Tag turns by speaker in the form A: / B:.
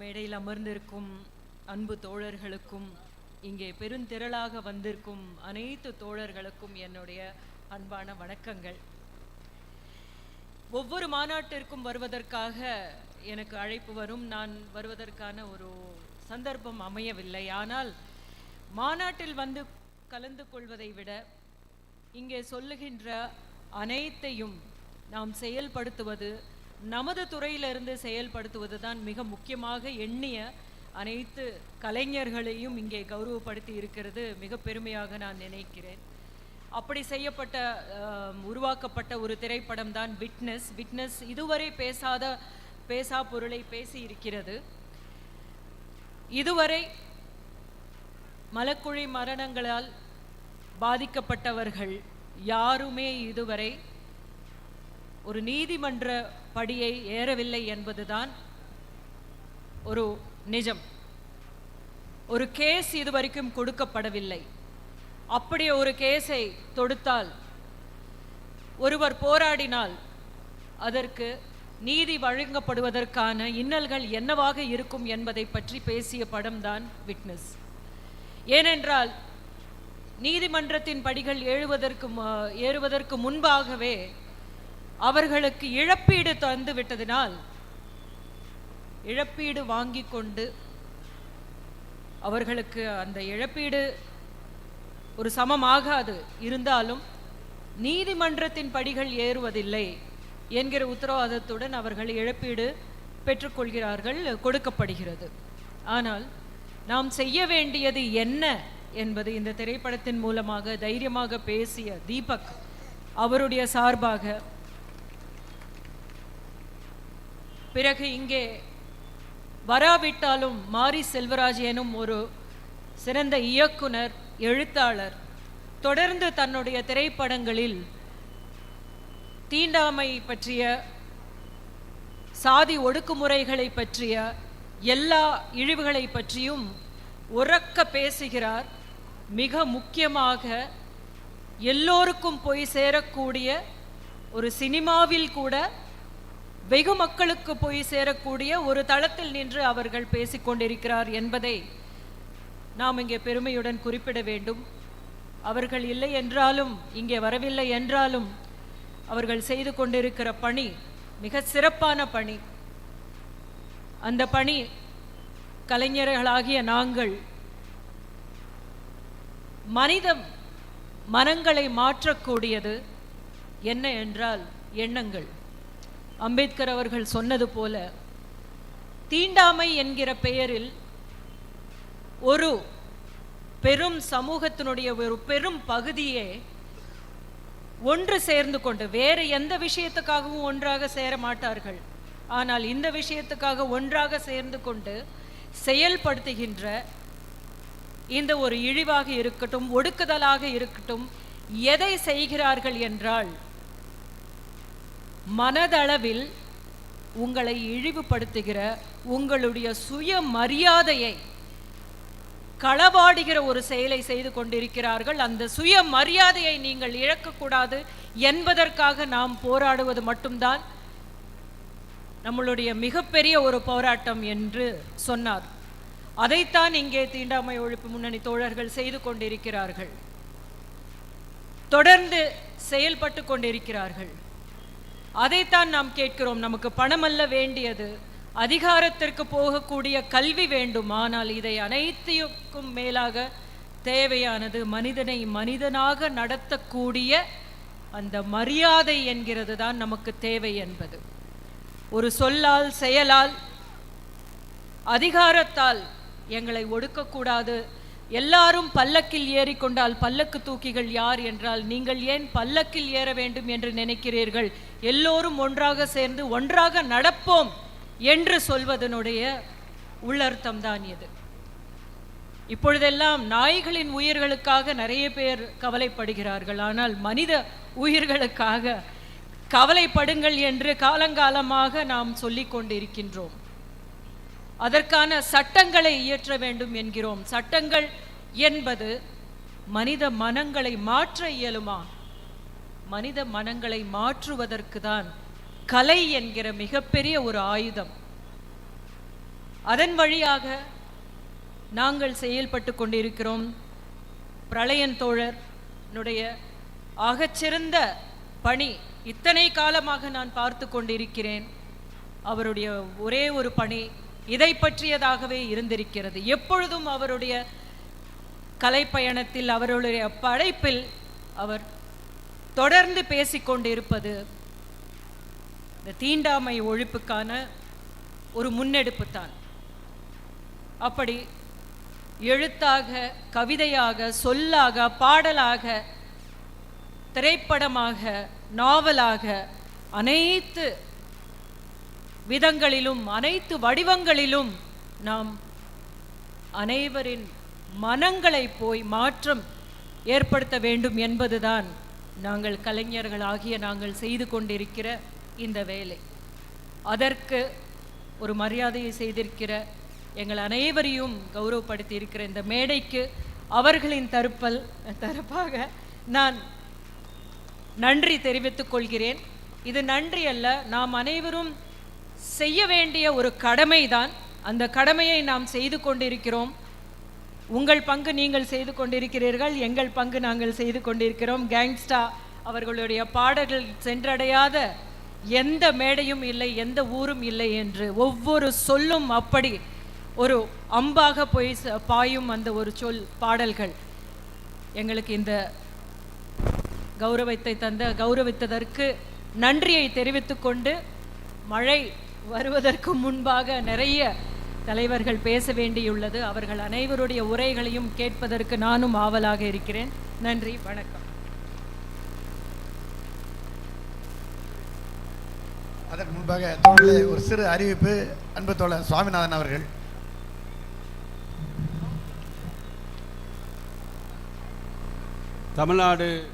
A: மேடையில் அமர்ந்திருக்கும் அன்பு தோழர்களுக்கும் இங்கே பெருந்திரளாக வந்திருக்கும் அனைத்து தோழர்களுக்கும் என்னுடைய அன்பான வணக்கங்கள். ஒவ்வொரு மாநாட்டிற்கும் வருவதற்காக எனக்கு அழைப்பு வரும். நான் வருவதற்கான ஒரு சந்தர்ப்பம் அமையவில்லை. ஆனால் மாநாட்டில் வந்து கலந்து கொள்வதை விட இங்கே சொல்லுகின்ற அனைத்தையும் நாம் செயல்படுத்துவது நமது துறையிலிருந்து செயல்படுத்துவது தான் மிக முக்கியமாக எண்ணிய அனைத்து கலைஞர்களையும் இங்கே கௌரவப்படுத்தி இருக்கிறது மிக பெருமையாக நான் நினைக்கிறேன். அப்படி செய்யப்பட்ட உருவாக்கப்பட்ட ஒரு திரைப்படம் தான் விட்னஸ் விட்னஸ் இதுவரை பேசாத பேசா பொருளை பேசி இருக்கிறது. இதுவரை மலக்குழி மரணங்களால் பாதிக்கப்பட்டவர்கள் யாருமே இதுவரை ஒரு நீதிமன்ற படியை ஏறவில்லை என்பதுதான் ஒரு நிஜம். ஒரு கேஸ் இதுவரைக்கும் கொடுக்கப்படவில்லை. அப்படி ஒரு கேஸை தொடுத்தால் ஒருவர் போராடினால் அதற்கு நீதி வழங்கப்படுவதற்கான இன்னல்கள் என்னவாக இருக்கும் என்பதை பற்றி பேசிய படம்தான் விட்னஸ். ஏனென்றால் நீதிமன்றத்தின் படிகள் ஏழுவதற்கு ஏறுவதற்கு முன்பாகவே அவர்களுக்கு இழப்பீடு தந்து விட்டதினால் இழப்பீடு வாங்கி கொண்டு அவர்களுக்கு அந்த இழப்பீடு ஒரு சமமாகாது. இருந்தாலும் நீதிமன்றத்தின் படிகள் ஏறுவதில்லை என்கிற உத்தரவாதத்துடன் அவர்கள் இழப்பீடு பெற்றுக்கொள்கிறார்கள் கொடுக்கப்படுகிறது. ஆனால் நாம் செய்ய வேண்டியது என்ன என்பது இந்த திரைப்படத்தின் மூலமாக தைரியமாக பேசிய தீபக் அவருடைய சார்பாக பிறகு இங்கே வராவிட்டாலும் மாரி செல்வராஜ் எனும் ஒரு சிறந்த இயக்குனர் எழுத்தாளர் தொடர்ந்து தன்னுடைய திரைப்படங்களில் தீண்டாமை பற்றிய சாதி ஒடுக்குமுறைகளை பற்றிய எல்லா இழிவுகளை பற்றியும் உறக்க பேசுகிறார். மிக முக்கியமாக எல்லோருக்கும் போய் சேரக்கூடிய ஒரு சினிமாவில் கூட வெகு மக்களுக்கு போய் சேரக்கூடிய ஒரு தளத்தில் நின்று அவர்கள் பேசிக்கொண்டிருக்கிறார் என்பதை நாம் இங்கே பெருமையுடன் குறிப்பிட வேண்டும். அவர்கள் இல்லை என்றாலும் இங்கே வரவில்லை என்றாலும் அவர்கள் செய்து கொண்டிருக்கிற பணி மிக சிறப்பான பணி. அந்த பணி கலைஞர்களாகிய நாங்கள் மனித மனங்களை மாற்றக்கூடியது என்ன என்றால் எண்ணங்கள். அம்பேத்கர் அவர்கள் சொன்னது போல தீண்டாமை என்கிற பெயரில் ஒரு பெரும் சமூகத்தினுடைய ஒரு பெரும் பகுதியே ஒன்று சேர்ந்து கொண்டு வேறு எந்த விஷயத்துக்காகவும் ஒன்றாக சேர மாட்டார்கள். ஆனால் இந்த விஷயத்துக்காக ஒன்றாக சேர்ந்து கொண்டு செயல்படுத்துகின்ற இந்த ஒரு இழிவாக இருக்கட்டும் ஒடுக்குதலாக இருக்கட்டும் எதை செய்கிறார்கள் என்றால் மனதளவில் உங்களை இழிவுபடுத்துகிற உங்களுடைய சுய மரியாதையை களவாடுகிற ஒரு செயலை செய்து கொண்டிருக்கிறார்கள். அந்த சுய மரியாதையை நீங்கள் இழக்கக்கூடாது என்பதற்காக நாம் போராடுவது மட்டும்தான் நம்மளுடைய மிகப்பெரிய ஒரு போராட்டம் என்று சொன்னார். அதைத்தான் இங்கே தீண்டாமை ஒழிப்பு முன்னணி தோழர்கள் செய்து கொண்டிருக்கிறார்கள். தொடர்ந்து செயல்பட்டு கொண்டிருக்கிறார்கள். அதைத்தான் நாம் கேட்கிறோம். நமக்கு பணமல்ல வேண்டியது. அதிகாரத்திற்கு போகக்கூடிய கல்வி வேண்டும். ஆனால் இதை அனைத்துக்கும் மேலாக தேவையானது மனிதனை மனிதனாக நடத்தக்கூடிய அந்த மரியாதை என்கிறது தான் நமக்கு தேவை என்பது. ஒரு சொல்லால் செயலால் அதிகாரத்தால் எங்களை ஒடுக்கக்கூடாது. எல்லாரும் பல்லக்கில் ஏறிக்கொண்டால் பல்லக்கு தூக்கிகள் யார் என்றால் நீங்கள் ஏன் பல்லக்கில் ஏற வேண்டும் என்று நினைக்கிறீர்கள்? எல்லோரும் ஒன்றாக சேர்ந்து ஒன்றாக நடப்போம் என்று சொல்வதனுடைய உள்ளர்த்தம் தான் இது. இப்பொழுதெல்லாம் நாய்களின் உயிர்களுக்காக நிறைய பேர் கவலைப்படுகிறார்கள். ஆனால் மனித உயிர்களுக்காக கவலைப்படுங்கள் என்று காலங்காலமாக நாம் சொல்லிக் கொண்டிருக்கின்றோம் அதற்கான சட்டங்களை இயற்ற வேண்டும் என்கிறோம். சட்டங்கள் என்பது மனித மனங்களை மாற்ற இயலுமா? மனித மனங்களை மாற்றுவதற்கு தான் கலை என்கிற மிகப்பெரிய ஒரு ஆயுதம். அதன் வழியாக நாங்கள் செயல்பட்டு கொண்டிருக்கிறோம். பிரளயன் தோழர்னுடைய ஆகச்சிறந்த பணி இத்தனை காலமாக நான் பார்த்து கொண்டிருக்கிறேன். அவருடைய ஒரே ஒரு பணி இதை பற்றியதாகவே இருந்திருக்கிறது. எப்பொழுதும் அவருடைய கலைப்பயணத்தில் அவருடைய படைப்பில் அவர் தொடர்ந்து பேசிக்கொண்டிருப்பது இந்த தீண்டாமை ஒழிப்புக்கான ஒரு முன்னெடுப்பு தான் அப்படி எழுத்தாக கவிதையாக சொல்லாக பாடலாக திரைப்படமாக நாவலாக அனைத்து விதங்களிலும் அனைத்து வடிவங்களிலும் நாம் அனைவரின் மனங்களை போய் மாற்றம் ஏற்படுத்த வேண்டும் என்பதுதான் நாங்கள் கலைஞர்கள் ஆகிய நாங்கள் செய்து கொண்டிருக்கிற இந்த வேலை. அதற்கு ஒரு மரியாதையை செய்திருக்கிற எங்கள் அனைவரையும் கௌரவப்படுத்தி இருக்கிற இந்த மேடைக்கு அவர்களின் தருப்பல் தரப்பாக நான் நன்றி தெரிவித்துக் கொள்கிறேன். இது நன்றி அல்ல நாம் அனைவரும் செய்ய வேண்டிய ஒரு கடமைதான். அந்த கடமையை நாம் செய்து கொண்டிருக்கிறோம். உங்கள் பங்கு நீங்கள் செய்து கொண்டிருக்கிறீர்கள் எங்கள் பங்கு நாங்கள் செய்து கொண்டிருக்கிறோம். கேங்ஸ்டா அவர்களுடைய பாடல்கள் சென்றடையாத எந்த மேடையும் இல்லை எந்த ஊரும் இல்லை என்று ஒவ்வொரு சொல்லும் அப்படி ஒரு அம்பாக போய் ச- பாயும் அந்த ஒரு சொல் பாடல்கள். எங்களுக்கு இந்த கௌரவத்தை தந்த கௌரவித்ததற்கு நன்றியை தெரிவித்துக்கொண்டு மழை வருவதற்கு முன்பாக நிறைய தலைவர்கள் பேச வேண்டியுள்ளது. அவர்கள் அனைவருடைய உரைகளையும் கேட்பதற்கு நானும் ஆவலாக இருக்கிறேன். நன்றி வணக்கம்.
B: அதற்கு முன்பாக தோழர்களே ஒரு சிறு அறிவிப்பு. அன்பு தோழர் சுவாமிநாதன் அவர்கள்.
C: தமிழ்நாடு